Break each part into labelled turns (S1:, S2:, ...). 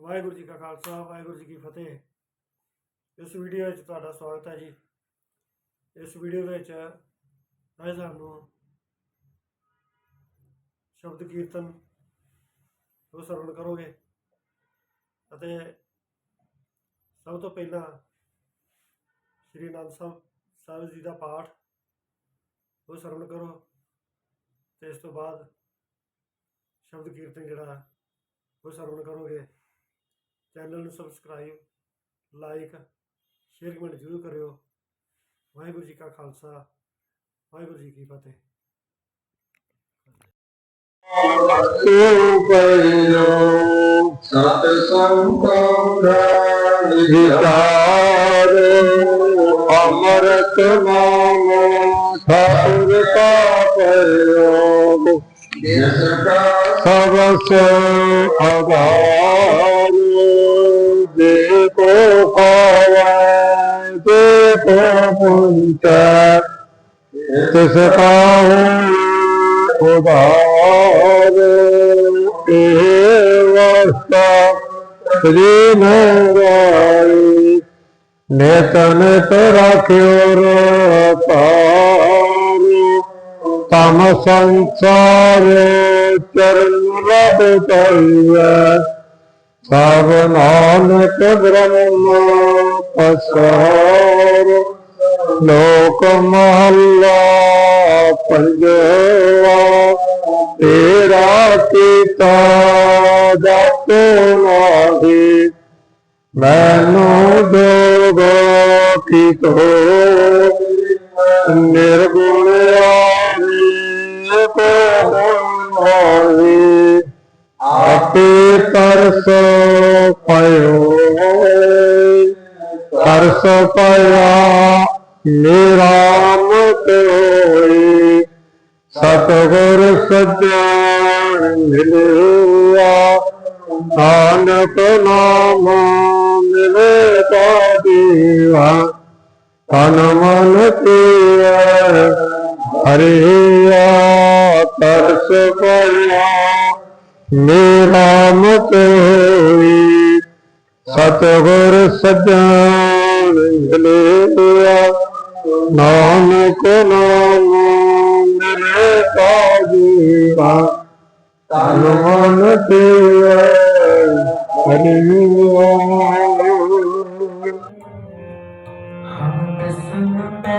S1: ਵਾਹਿਗੁਰੂ ਜੀ ਕਾ ਖਾਲਸਾ, ਵਾਹਿਗੁਰੂ ਜੀ ਕੀ ਫਤਿਹ। ਇਸ ਵੀਡੀਓ ਵਿੱਚ ਤੁਹਾਡਾ ਸਵਾਗਤ ਹੈ ਜੀ। ਇਸ ਵੀਡੀਓ ਵਿੱਚ ਅੱਜ ਸਾਨੂੰ ਸ਼ਬਦ ਕੀਰਤਨ ਉਹ ਸਰਵਣ ਕਰੋਗੇ ਅਤੇ ਸਭ ਤੋਂ ਪਹਿਲਾਂ ਸ਼੍ਰੀ ਅਨੰਦ ਸਾਹਿਬ ਸਾਹਿਬ ਜੀ ਦਾ ਪਾਠ ਉਹ ਸਰਵਣ ਕਰੋ ਤੇ ਇਸ ਤੋਂ ਬਾਅਦ ਸ਼ਬਦ ਕੀਰਤਨ ਜਿਹੜਾ ਉਹ ਸਰਵਣ ਕਰੋਗੇ। ਚੈਨਲ ਨੂੰ ਸਬਸਕ੍ਰਾਈਬ ਲਾਈਕ ਸ਼ੇਅਰ ਕਮੈਂਟ ਜ਼ਰੂਰ ਕਰਿਓ। ਵਾਹਿਗੁਰੂ ਜੀ ਕਾ ਖਾਲਸਾ ਵਾਹਿਗੁਰੂ ਜੀ ਕੀ ਫਤਿਹ।
S2: ਉਪਯੋ ਸਤ ਸੰਤੋਂ ਦਾ ਵਿਚਾਰ ਅਮਰਤ ਨਾਮ ਠਾਕੁਰ ਕਾ ਪ੍ਰਯੋਗ ਜਿਸ ਕਾ ਸਬਸ ਆਧਾਰ ਦੇ ਕੋ ਪਾਵੈ ਦੇ ਕੋ ਪੁੰਚੈ ਤਿਸ ਕਾਹੂ ਉਧਾਰ ਇਹ ਵਸਤਾ ਸ੍ਰੀ ਨਰਾਈ ਨੇਤਨ ਰਾਖਿਓ ਰਤਾਰ ਤਮ ਸੰਸਾਰ ਚਰਨ ਰਬ ਤਈਐ ਸਭ ਨਾਨਕ ਬ੍ਰਹਮ ਪਸਾਰ, ਲੋਕ ਮਹੱਲਾ ਪੰਜਵਾ, ਤੇਰਾ ਕੀਤਾ ਜਪ ਨਾਹੀ। ਮੈਨੂੰ ਦੋਗ ਕੀ ਤੋ ਨਿਰਗੁਣ ਆਵੇ ਕੋ ਹੋਈ ਆਪੇ ਤਰਸ ਪਇਓ ਤਰਸ ਪਇਆ ਮੇਰਾ ਮਤ ਹੋਈ ਸਤਿਗੁਰ ਸੱਜਣ ਮਿਲਿਆ, ਨਾਨਕ ਨਾਮ ਮਿਲੇ ਤਾ ਦੀਵਾ ਤਨ ਮਨ ਤੀਆ ਹਰਿਆ, ਤਰਸ ਪਿਆ ਮੇਰਾ ਮੁਖ ਹੋਈ, ਸਤਗੁਰ ਸਜਣ ਮਿਲਿਆ। ਨਾਨਕ ਨਾਮ ਮੇਰੇ ਕਾਜੀਵਾ ਤਨ ਮਨ
S3: ਦੇਵ ਹਰਿਵਾ ਹਮ ਸੁਨ ਪੈ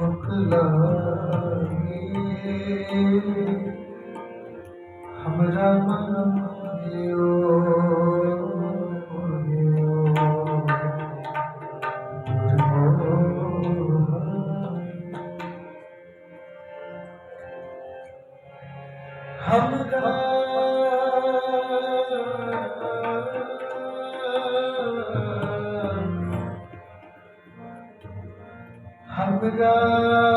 S3: ਮੁਖ ਲਾ हमरा मन यो हमरा हमरा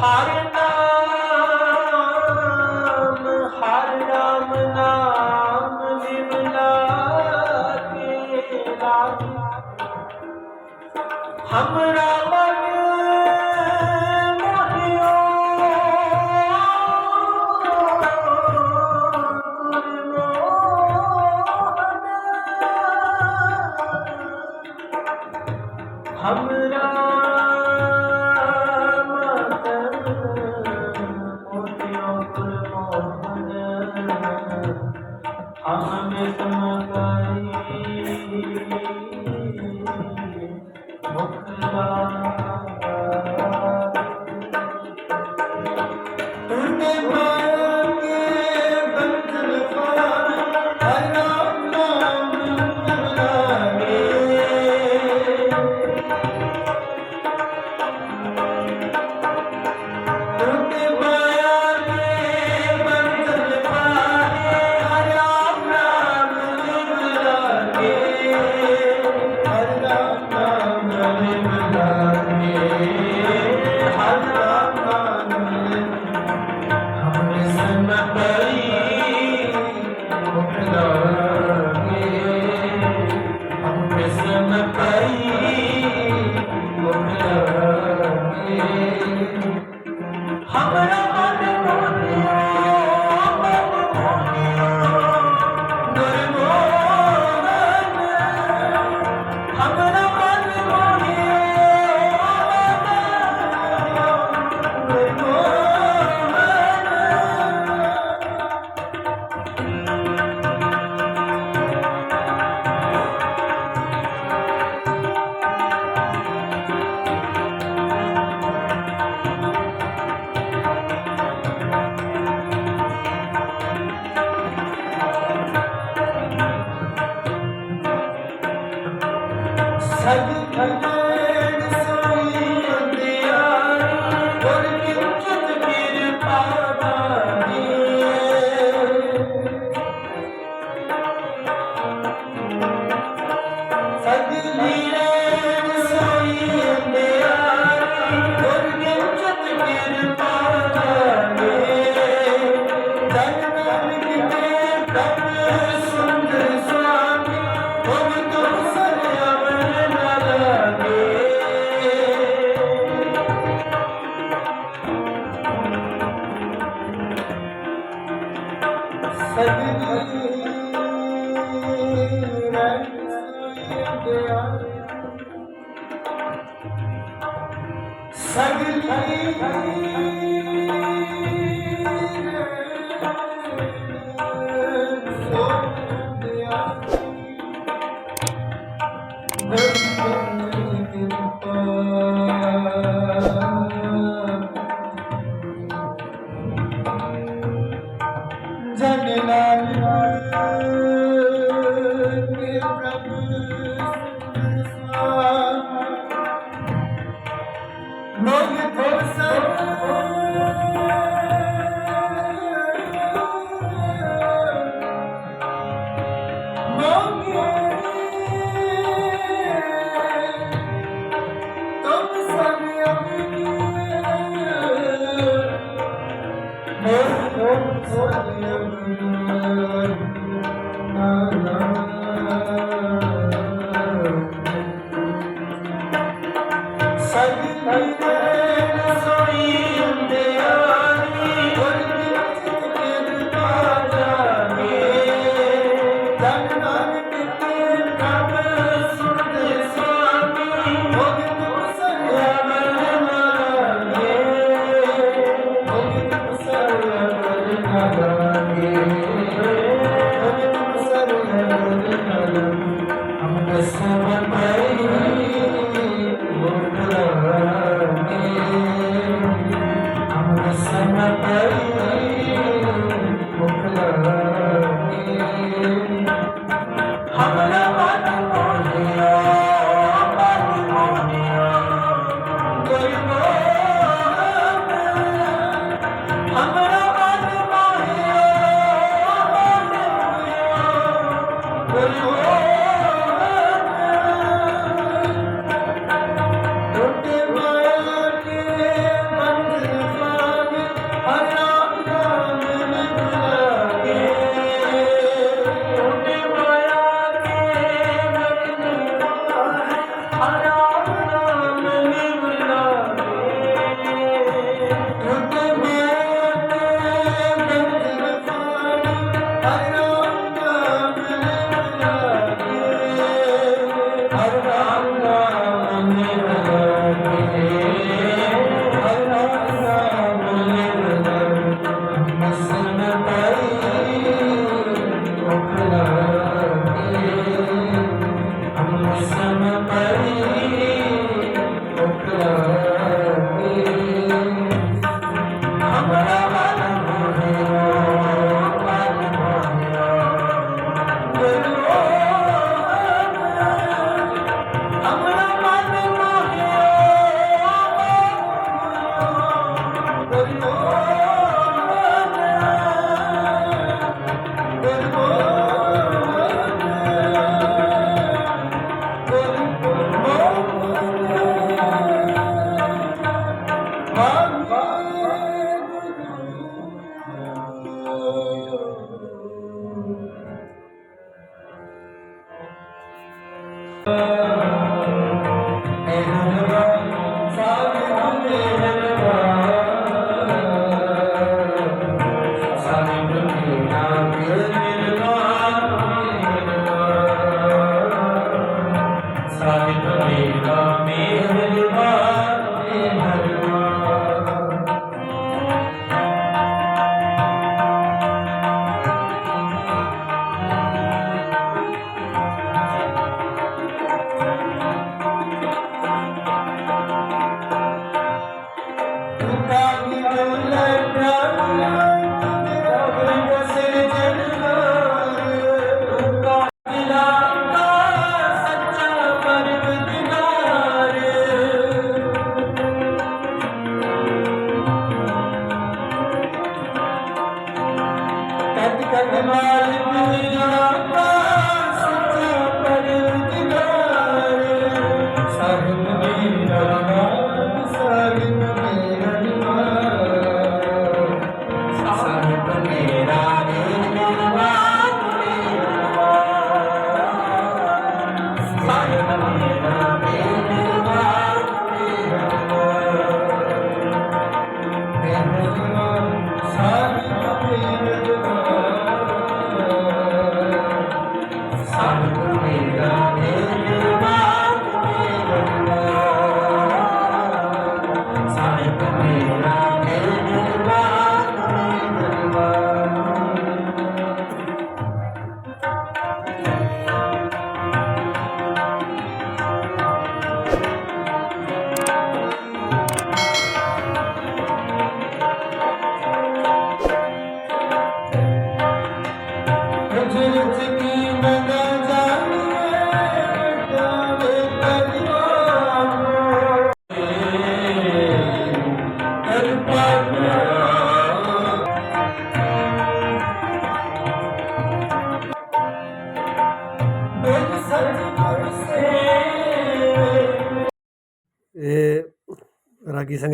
S1: pardon?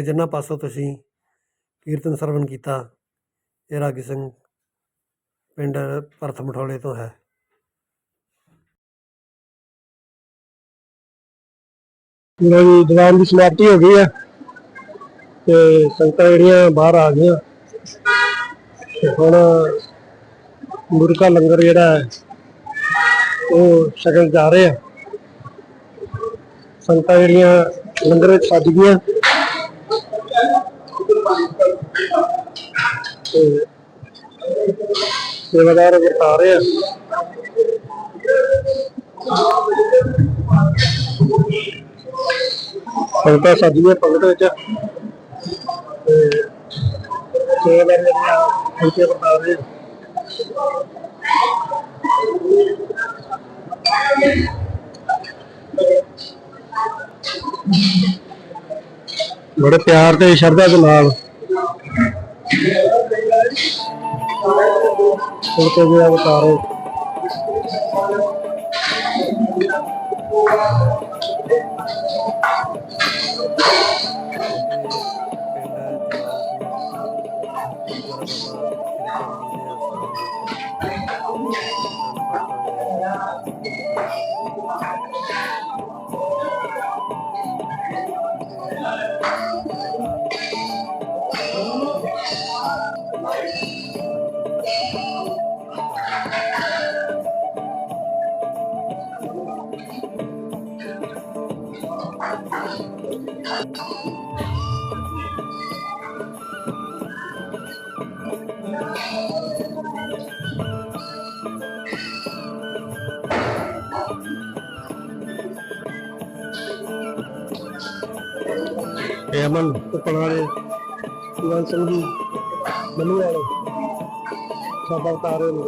S1: ਜਿੰਨਾ ਪਾਸੋਂ ਤੁਸੀਂ ਕੀਰਤਨ ਸਰਵਨ ਕੀਤਾ, ਇਹ ਰਾਗੀ ਸਿੰਘ ਪਿੰਡ ਭਰਤ ਮਠੌਲੇ ਤੋਂ ਹੈ।
S4: ਲੋ ਜੀ ਦੀਵਾਨ ਦੀ ਸਮਾਪਤੀ ਹੋ ਗਈ ਹੈ ਤੇ ਸੰਗਤਾਂ ਜਿਹੜੀਆਂ ਬਾਹਰ ਆ ਗਈਆਂ ਹੁਣ ਗੁਰੂ ਕਾ ਲੰਗਰ ਜਿਹੜਾ ਹੈ, ਉਹ ਛਕਣ ਜਾ ਰਹੇ ਆ। ਸੰਗਤਾਂ ਜਿਹੜੀਆਂ ਲੰਗਰ ਵਿੱਚ ਸੱਜ ਗਈਆਂ ਸੇਵਾਦਾਰ ਵਰਤਾ ਰਹੇ ਆ ਸੰਗਤਾਂ ਸੱਜ ਗਈਆਂ ਪੰਗਤ ਵਿੱਚ ਤੇ ਸੇਵਾਦਾਰ ਜਿਹੜੀਆਂ ਫੁਲਕੇ ਵਰਤਾ ਰਹੇ ਆ ਬੜੇ ਪਿਆਰ ਤੇ ਸ਼ਰਧਾ ਦੇ ਨਾਲ ਫੁਲਕੇ ਜਿਹੜਾ ਵਰਤਾ ਰਹੇ ਅਮਨ ਉੱਪਰ ਵਾਲੇ। ਇਵਾਨ ਸਿੰਘ ਜੀ ਮਨੂ ਵਾਲੇ। ਸਾਬਾ ਉਤਾਰੇ ਨੇ।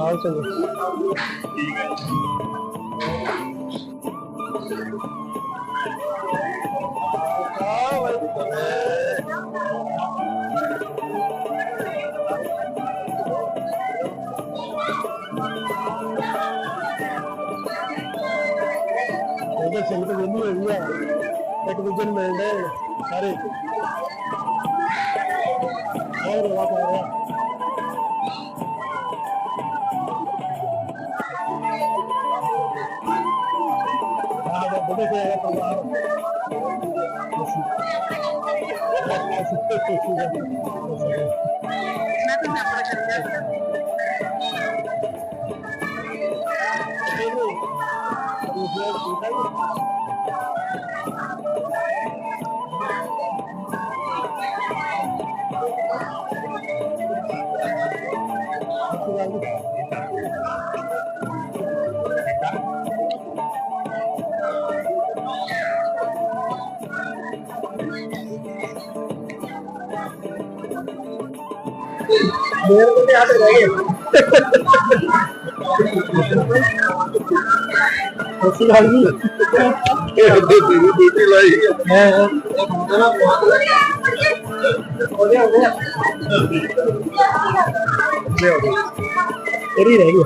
S4: ਹਾਲ ਸਿੰਘ ਇਹਦੇ ਸਿੰਘ ਤੇ ਵੇਲੀ ਹੋਈ ਆ। ਇੱਕ ਦੂਜੇ ਨੂੰ ਮਿਲਦੇ ਨੇ ਸਾਰੇ ਹੋਰ ਰਵਾ ਪਾ ਰਿਹਾ ਆਹ ਦੇ ਬੜੇ ਸੇ ਆਇਆ ਪਰਿਵਾਰ ਦੇਰ ਕੋਲ ਆਤੇ ਰਹਿ ਗਏ ਅਸੀਂ ਹਾਲ ਜੀ ਇਹ ਦੇ ਦੀ ਡਿਊਟੀ ਲਾਈ ਹੈ ਹਾਂ ਉਹਦੇ ਹੋ ਗਿਆ ਤੇਰੀ ਰਹਿ ਗਈ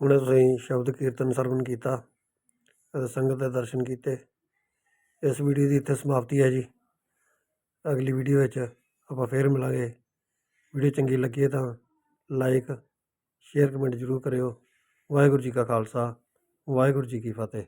S1: ਹੁਣੇ ਤੁਸੀਂ ਸ਼ਬਦ ਕੀਰਤਨ ਸਰਵਨ ਕੀਤਾ ਅਤੇ ਸੰਗਤ ਦੇ ਦਰਸ਼ਨ ਕੀਤੇ। ਇਸ ਵੀਡੀਓ ਦੀ ਇੱਥੇ ਸਮਾਪਤੀ ਹੈ ਜੀ। ਅਗਲੀ ਵੀਡੀਓ ਵਿੱਚ ਆਪਾਂ ਫੇਰ ਮਿਲਾਂਗੇ। ਵੀਡੀਓ ਚੰਗੀ ਲੱਗੀ ਹੈ ਤਾਂ ਲਾਈਕ ਸ਼ੇਅਰ ਕਮੈਂਟ ਜ਼ਰੂਰ ਕਰਿਓ। ਵਾਹਿਗੁਰੂ ਜੀ ਕਾ ਖਾਲਸਾ, ਵਾਹਿਗੁਰੂ ਜੀ ਕੀ ਫਤਿਹ।